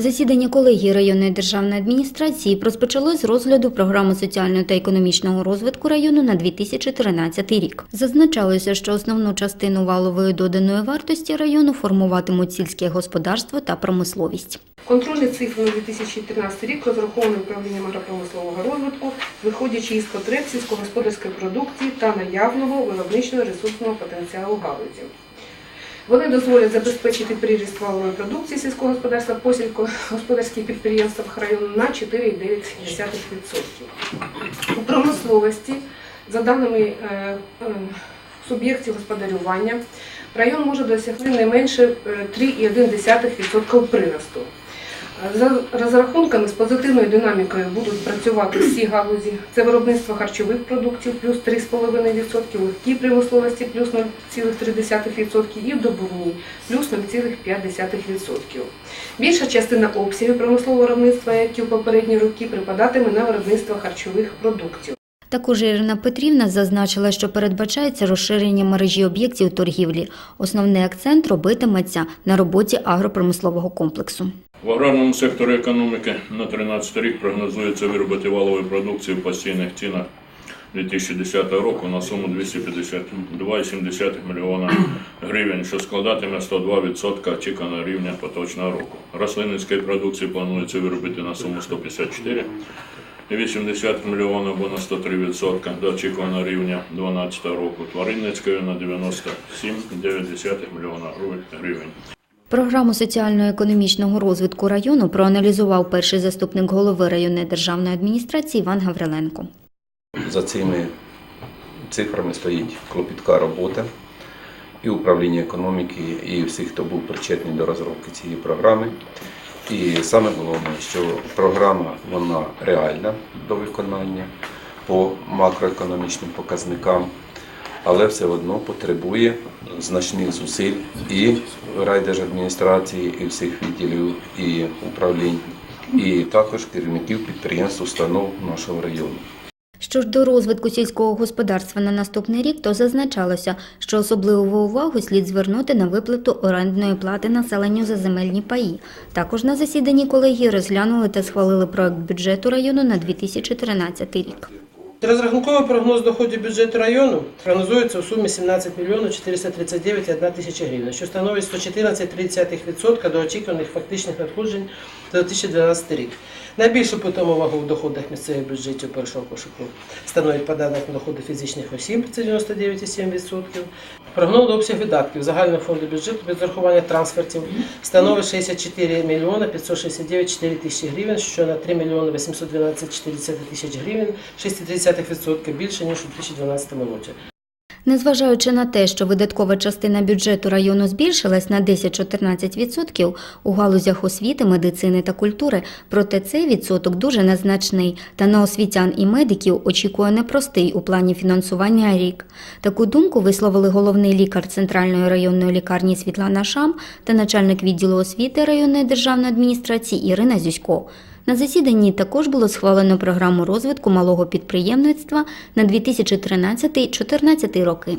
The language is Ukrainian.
Засідання колегії районної державної адміністрації розпочалось з розгляду програми соціального та економічного розвитку району на 2013 рік. Зазначалося, що основну частину валової доданої вартості району формуватимуть сільське господарство та промисловість. Контрольні цифри на 2013 рік розраховані управлінням агропромислового розвитку, виходячи із потреб сільськогосподарської продукції та наявного виробничного ресурсного потенціалу галузі. Вони дозволять забезпечити приріст валової продукції сільського господарства по сільськогосподарських підприємствах району на 4,9%. У промисловості, за даними е, е, суб'єктів господарювання, район може досягти не менше е, 3,1% приросту. За розрахунками з позитивною динамікою будуть працювати всі галузі. Це виробництво харчових продуктів плюс 3,5%, легкі промисловості плюс 0,3% і в добувній плюс 0,5%. Більша частина обсягів промислового виробництва, як і в попередні роки, припадатиме на виробництво харчових продуктів. Також Ірина Петрівна зазначила, що передбачається розширення мережі об'єктів торгівлі. Основний акцент робитиметься на роботі агропромислового комплексу. В аграрному секторі економіки на 2013 рік прогнозується виробити валової продукції в постійних цінах 2010 року на суму 252,7 мільйона гривень, що складатиме 102% очікуваного рівня поточного року. Рослинницької продукції планується виробити на суму 154 80 мільйонів або на 103% до очікуваного рівня 2012 року. Тваринницької на 97,9 мільйона гривень. Програму соціально-економічного розвитку району проаналізував перший заступник голови районної державної адміністрації Іван Гавриленко. За цими цифрами стоїть клопітка робота і управління економіки, і всіх, хто був причетний до розробки цієї програми. І саме головне, що програма вона реальна до виконання по макроекономічним показникам, але все одно потребує значних зусиль і райдержадміністрації, і всіх відділів і управлінь, і також керівників підприємств, установ нашого району. Що ж до розвитку сільського господарства на наступний рік, то зазначалося, що особливу увагу слід звернути на виплату орендної плати населенню за земельні паї. Також на засіданні колегії розглянули та схвалили проект бюджету району на 2013 рік. Розрахунковий прогноз доходів бюджету району прогнозується у сумі 17 мільйонів 439,1 тисяча гривень, що становить 114,3% до очікуваних фактичних надходжень за 2012 рік. Найбільшу питому вагу в доходах місцевих бюджетів першого кошику становить податок на доходи фізичних осіб, це 99,7%. Прогноз обсяг видатків загального фонду бюджету без зарахування трансфертів становить 64 мільйона 569,4 тисячі гривень, що на 3 мільйони 812,4 тисяч гривень, 6,3% більше, ніж у 2012 році. Незважаючи на те, що видаткова частина бюджету району збільшилась на 10-14% у галузях освіти, медицини та культури, проте цей відсоток дуже незначний та на освітян і медиків очікує непростий у плані фінансування рік. Таку думку висловили головний лікар Центральної районної лікарні Світлана Шам та начальник відділу освіти районної державної адміністрації Ірина Зюсько. На засіданні також було схвалено програму розвитку малого підприємництва на 2013-2014 роки.